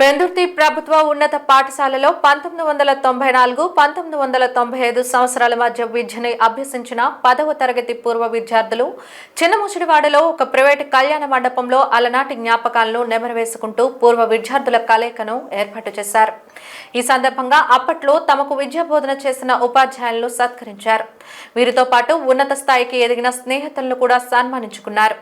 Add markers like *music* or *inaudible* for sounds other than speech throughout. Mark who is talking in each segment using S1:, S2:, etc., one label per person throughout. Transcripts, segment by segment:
S1: పెందుర్తి ప్రభుత్వ ఉన్నత పాఠశాలలో పంతొమ్మిది వందల తొంభై నాలుగు పంతొమ్మిది వందల తొంభై ఐదు సంవత్సరాల మధ్య విద్యని అభ్యసించిన పదవ తరగతి పూర్వ విద్యార్థులు చిన్నముసిడివాడలో ఒక ప్రైవేటు కళ్యాణ మండపంలో అలనాటి జ్ఞాపకాలను నెమరవేసుకుంటూ పూర్వ విద్యార్థుల కలయికను ఏర్పాటు చేశారు. ఈ సందర్భంగా అప్పట్లో తమకు విద్యా బోధన చేసిన ఉపాధ్యాయులను సత్కరించారు. వీరితో పాటు ఉన్నత స్థాయికి ఎదిగిన స్నేహితులను కూడా సన్మానించుకున్నారు.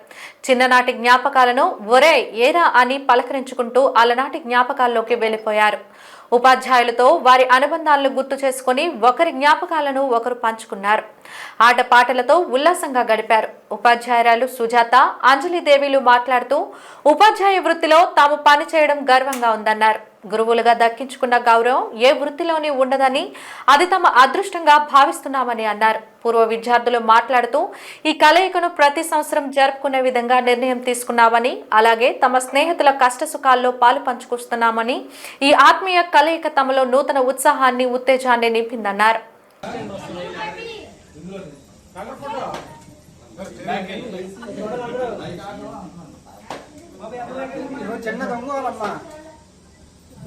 S1: చిన్ననాటి జ్ఞాపకాలను ఒరే ఏరా అని పలకరించుకుంటూ అలనాటి జ్ఞాపకాల్లోకి వెళ్ళిపోయారు. ఉపాధ్యాయులతో వారి అనుబంధాలను గుర్తు చేసుకుని ఒకరి జ్ఞాపకాలను ఒకరు పంచుకున్నారు. ఆటపాటలతో ఉల్లాసంగా గడిపారు. ఉపాధ్యాయురాలు సుజాత అంజలిదేవిలు మాట్లాడుతూ ఉపాధ్యాయ వృత్తిలో తాము పనిచేయడం గర్వంగా ఉందన్నారు. గురువులుగా దక్కించుకున్న గౌరవం ఏ వృత్తిలోని ఉండదని అది తమ అదృష్టంగా భావిస్తున్నామని అన్నారు. పూర్వ విద్యార్థులు మాట్లాడుతూ ఈ కలయికను ప్రతి సంవత్సరం జరుపుకునే విధంగా నిర్ణయం తీసుకున్నామని అలాగే తమ స్నేహితుల కష్టసుఖాల్లో పాలు పంచుకొస్తున్నామని ఈ ఆత్మీయ కలయిక తమలో నూతన ఉత్సాహాన్ని ఉత్తేజాన్ని నింపిందన్నారు.
S2: Chinna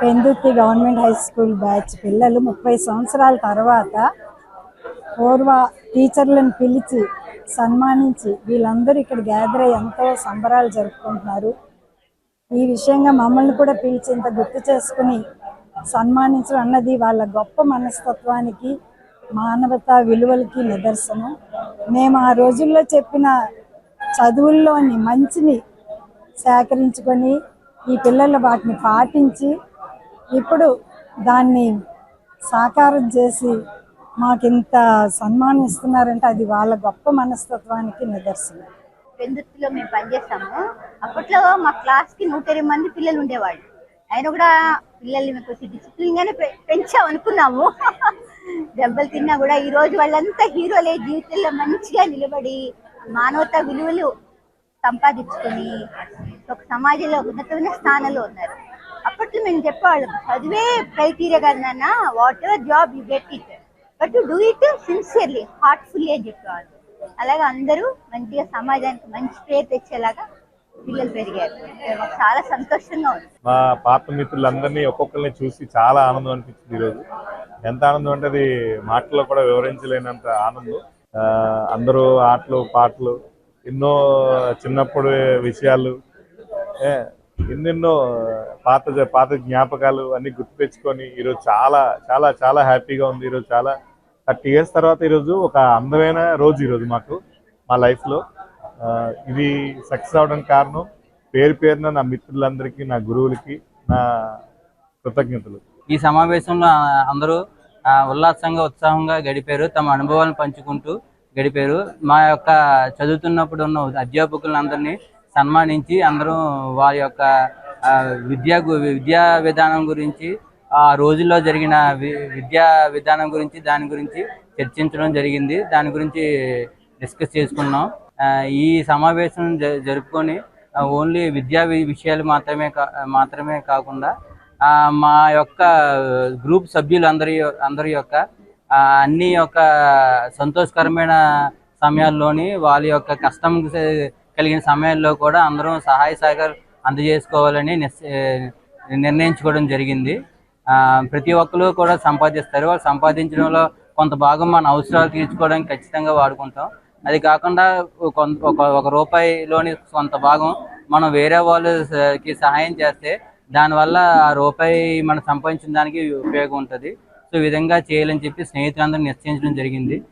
S3: Pendurthi government high school batch పిల్లలు ముప్పై సంవత్సరాల తర్వాత పూర్వ టీచర్లను పిలిచి సన్మానించి వీళ్ళందరూ ఇక్కడ గ్యాదర్ అయ్యి ఎంతో సంబరాలు జరుపుకుంటున్నారు. ఈ విషయంగా మమ్మల్ని కూడా పిలిచి ఇంత గుర్తు చేసుకుని సన్మానించడం అన్నది వాళ్ళ గొప్ప మనస్తత్వానికి మానవతా విలువలకి నిదర్శనం. మేము ఆ రోజుల్లో చెప్పిన చదువుల్లోని మంచిని సేకరించుకొని ఈ పిల్లలు వాటిని పాటించి ఇప్పుడు దాన్ని సాకారం చేసి మాకింత సన్మానం ఇస్తున్నారంటే అది వాళ్ళ గొప్ప మనస్తత్వానికి నిదర్శనం.
S4: పెందుర్తిలో మేము పనిచేస్తాము. అప్పట్లో మా క్లాస్కి నూట ఇరవై మంది పిల్లలు ఉండేవాళ్ళు. ఆయన కూడా పిల్లల్ని మేము కొంచెం డిసిప్లిన్గానే పె- పెంచాం అనుకున్నాము. *laughs* దెబ్బలు తిన్నా కూడా ఈ రోజు వాళ్ళంతా హీరోలే జీవితంలో మంచిగా నిలబడి మానవతా విలువలు సంపాదించుకొని ఒక సమాజంలో ఉన్నతమైన స్థానంలో ఉన్నారు. అప్పట్లో మేము చెప్పేవాళ్ళం చదివే క్రైటీరియా కాదు నాన్న whatever job you get it but do it sincerely heartfully అని చెప్పేవాళ్ళు. అలాగే అందరూ మంచిగా సమాజానికి మంచి పేరు తెచ్చేలాగా పిల్లలు పెరిగారు. మాకు చాలా సంతోషంగా ఉంది.
S5: మా పాత మిత్రులందరినీ ఒక్కొక్కరిని చూసి చాలా ఆనందం అనిపించింది ఈరోజు. ఎంత ఆనందం అంటే అది మాటల్లో కూడా వివరించలేనంత ఆనందం. ఆ, అందరూ ఆటలు పాటలు ఎన్నో చిన్నప్పుడు విషయాలు ఎన్నెన్నో పాత పాత జ్ఞాపకాలు అన్ని గుర్తు తెచ్చుకొని ఈరోజు చాలా చాలా చాలా హ్యాపీగా ఉంది. ఈరోజు చాలా థర్టీ ఇయర్స్ తర్వాత ఈరోజు ఒక అందమైన రోజు ఈరోజు మాకు మా లైఫ్లో. ఆ, ఇది సక్సెస్ అవడానికి కారణం పేరు పేరున నా మిత్రులందరికీ నా గురువులకి నా కృతజ్ఞతలు.
S6: ఈ సమావేశంలో అందరూ ఆ, ఉల్లాసంగా ఉత్సాహంగా గడిపారు. తమ అనుభవాలను పంచుకుంటూ గడిపారు. మా యొక్క చదువుతున్నప్పుడు ఉన్న అధ్యాపకులందరినీ సన్మానించి అందరూ వారి యొక్క విద్యా విద్యా విధానం గురించి ఆ రోజుల్లో జరిగిన వి- విద్యా విధానం గురించి దాని గురించి చర్చించడం జరిగింది. దాని గురించి డిస్కస్ చేసుకున్నాం. ఈ సమావేశం జరుపుకొని ఓన్లీ విద్యా విషయాలు మాత్రమే కా- మాత్రమే కాకుండా మా యొక్క గ్రూప్ సభ్యులందరి అందరి అందరి యొక్క అన్ని యొక్క సంతోషకరమైన సమయాల్లోని వాళ్ళ యొక్క కష్టం కలిగిన సమయాల్లో కూడా అందరం సహాయ సహకారం అందజేసుకోవాలని నిస్- నిర్ణయించుకోవడం జరిగింది. ప్రతి ఒక్కరు కూడా సంపాదిస్తారు. వాళ్ళు సంపాదించడంలో కొంత భాగం మన అవసరాలు తీర్చుకోవడానికి ఖచ్చితంగా వాడుకుంటాం. అది కాకుండా కొంత ఒక ఒక రూపాయిలోని కొంత భాగం మనం వేరే వాళ్ళకి సహాయం చేస్తే దానివల్ల ఆ రూపాయి మనం సంపాదించిన దానికి ఉపయోగం ఉంటుంది. సో ఈ విధంగా చేయాలని చెప్పి స్నేహితులందరూ నిశ్చయించడం జరిగింది.